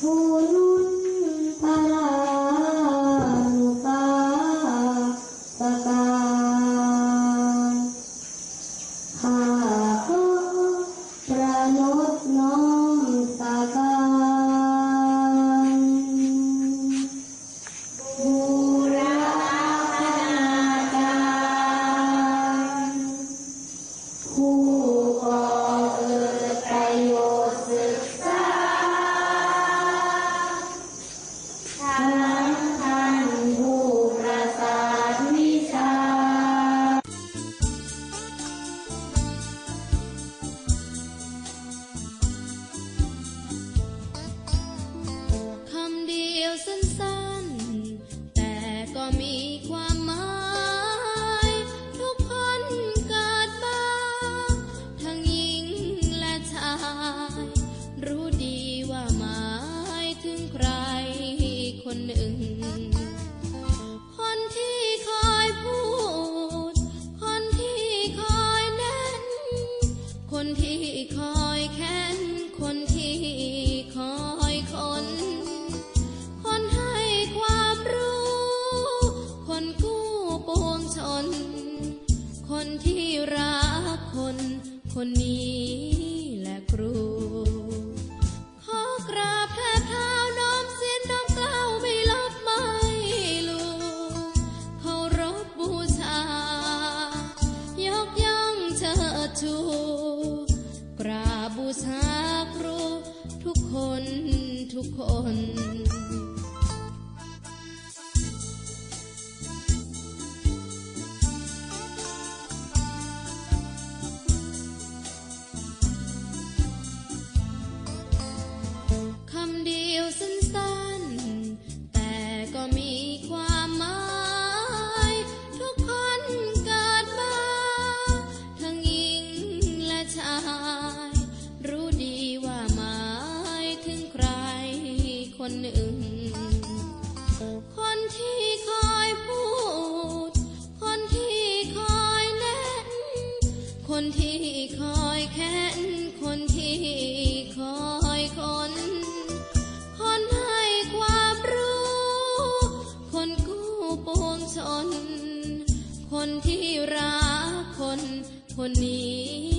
Furu สั้นๆ แต่ก็มีความหมายทุกคนเกิดมาทั้งหญิงและชาย รู้ดีว่าหมายถึงใครคนหนึ่ง คนที่คอยพูด คนที่คอยแน่นคนที่คอย ที่รักคน คนนี้แหละครู ขอกราบแทบเท้าน้อมเสียนน้อมเกล้าไม่ลบไม่ลูเคารพบูชา ยกย่องเชิดชู กราบบูชาครู ทุกคนทุกคน คนที่คอยพูด คนที่คอยแน่น คนที่คอยแค้น คนที่คอยคน คนให้ความรู้ คนกู้ปวงชน คนที่รักคน คนนี้